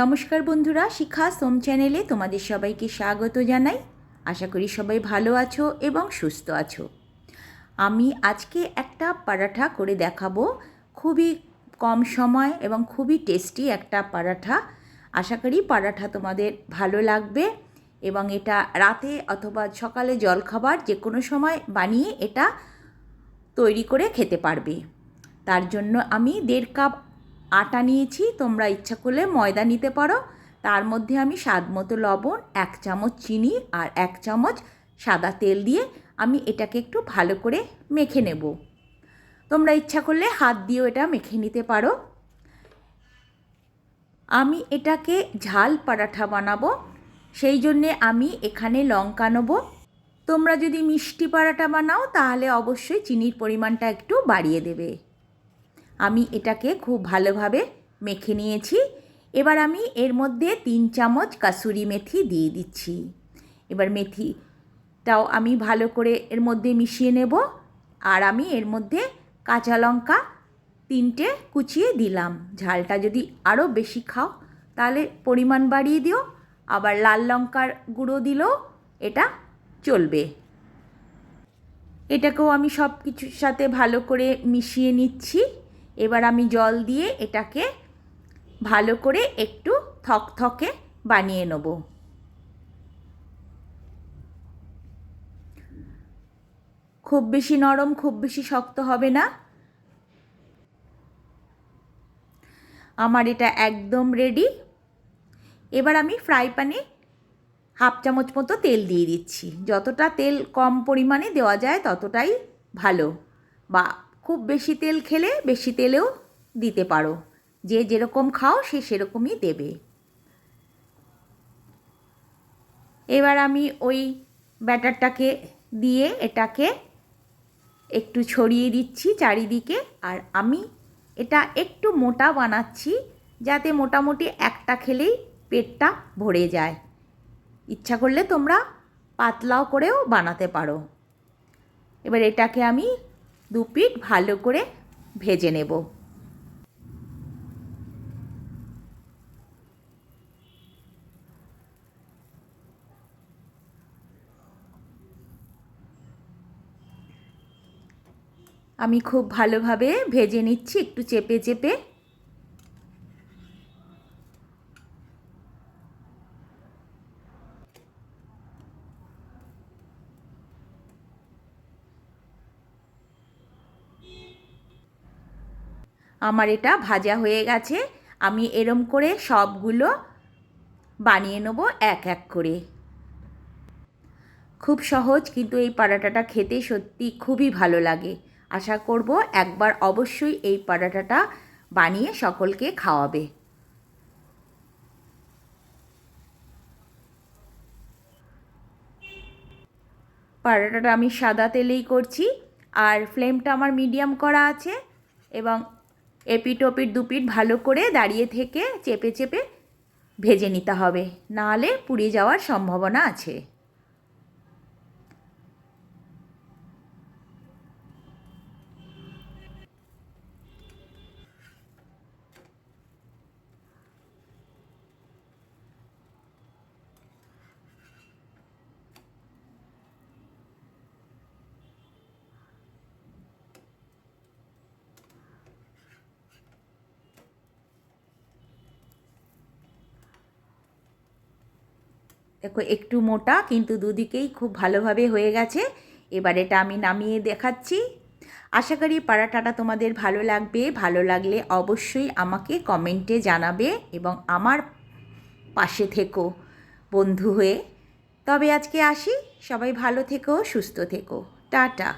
নমস্কার বন্ধুরা, শিখা সোম চ্যানেলে তোমাদের সবাইকে স্বাগত জানাই। আশা করি সবাই ভালো আছো এবং সুস্থ আছো। আমি আজকে একটা পরাঠা করে দেখাবো। খুবই কম সময় এবং খুবই টেস্টি একটা পরাঠা। আশা করি পরাঠা তোমাদের ভালো লাগবে এবং এটা রাতে অথবা সকালে জলখাবার যে কোনো সময় বানিয়ে এটা তৈরি করে খেতে পারবে। তার জন্য আমি দেড় কাপ আটা নিয়েছি, তোমরা ইচ্ছা করলে ময়দা নিতে পারো। তার মধ্যে আমি স্বাদ মতো লবণ, এক চামচ চিনি আর এক চামচ সাদা তেল দিয়ে আমি এটাকে একটু ভালো করে মেখে নেব। তোমরা ইচ্ছা করলে হাত দিয়েও এটা মেখে নিতে পারো। আমি এটাকে ঝাল পরাঠা বানাবো, সেই জন্যে আমি এখানে লঙ্কা নেব। তোমরা যদি মিষ্টি পরাটা বানাও, তাহলে অবশ্যই চিনির পরিমাণটা একটু বাড়িয়ে দেবে। আমি এটাকে খুব ভালোভাবে মেখে নিয়েছি। এবার আমি এর মধ্যে তিন চামচ কাসুরি মেথি দিয়ে দিচ্ছি। এবার মেথিটাও আমি ভালো করে এর মধ্যে মিশিয়ে নেব। আর আমি এর মধ্যে কাঁচা লঙ্কা তিনটে কুচিয়ে দিলাম। ঝালটা যদি আরও বেশি খাও, তাহলে পরিমাণ বাড়িয়ে দিও। আবার লাল লঙ্কার গুঁড়ো দিলেও এটা চলবে। এটাকেও আমি সব কিছুর সাথে ভালো করে মিশিয়ে নিচ্ছি। এবার আমি জল দিয়ে এটাকে ভালো করে একটু থকথকে বানিয়ে নেব। খুব বেশি নরম, খুব বেশি শক্ত হবে না। আমার এটা একদম রেডি এবার আমি ফ্রাই প্যানে হাফ চামচ মতো তেল দিয়ে দিচ্ছি। যতটা তেল কম পরিমাণে দেওয়া যায় ততটাই ভালো বা খুব বেশি তেল খেলে বেশি তেলেও দিতে পারো। যে যেরকম খাও সে সেরকমই দেবে। এবার আমি ওই ব্যাটারটাকে দিয়ে এটাকে একটু ছড়িয়ে দিচ্ছি চারিদিকে, আর আমি এটা একটু মোটা বানাচ্ছি যাতে মোটামুটি একটা খেলেই পেটটা ভরে যায়। ইচ্ছা করলে তোমরা পাতলাও করেও বানাতে পারো। এবার এটাকে আমি দু পিঠ ভালো করে ভেজে নেব। আমি খুব ভালোভাবে ভেজে নিচ্ছি একটু চেপে চেপে। আমার এটা ভাজা হয়ে গেছে। আমি এরম করে সবগুলো বানিয়ে নেব এক এক করে। খুব সহজ, কিন্তু এই পরাটাটা খেতে সত্যি খুবই ভালো লাগে। আশা করব একবার অবশ্যই এই পরাটাটা বানিয়ে সকলকে খাওয়াবে। পরাটাটা আমি সাদা তেলেই করছি, আর ফ্লেমটা আমার মিডিয়াম করা আছে, এবং এপিট ওপিট দুপিট ভালো করে দাঁড়িয়ে থেকে চেপে চেপে ভেজে নিতে হবে। নাহলে পুড়ে যাওয়ার সম্ভাবনা আছে। দেখো, একটু মোটা, কিন্তু দুদিকেই খুব ভালোভাবে হয়ে গেছে। এবার এটা আমি নামিয়ে দেখাচ্ছি। আশা করি পরাটাটা তোমাদের ভালো লাগবে। ভালো লাগলে অবশ্যই আমাকে কমেন্টে জানাবে এবং আমার পাশে থেকো, বন্ধু হয়ে। তবে আজকে আসি। সবাই ভালো থেকো, সুস্থ থেকো। টাটা।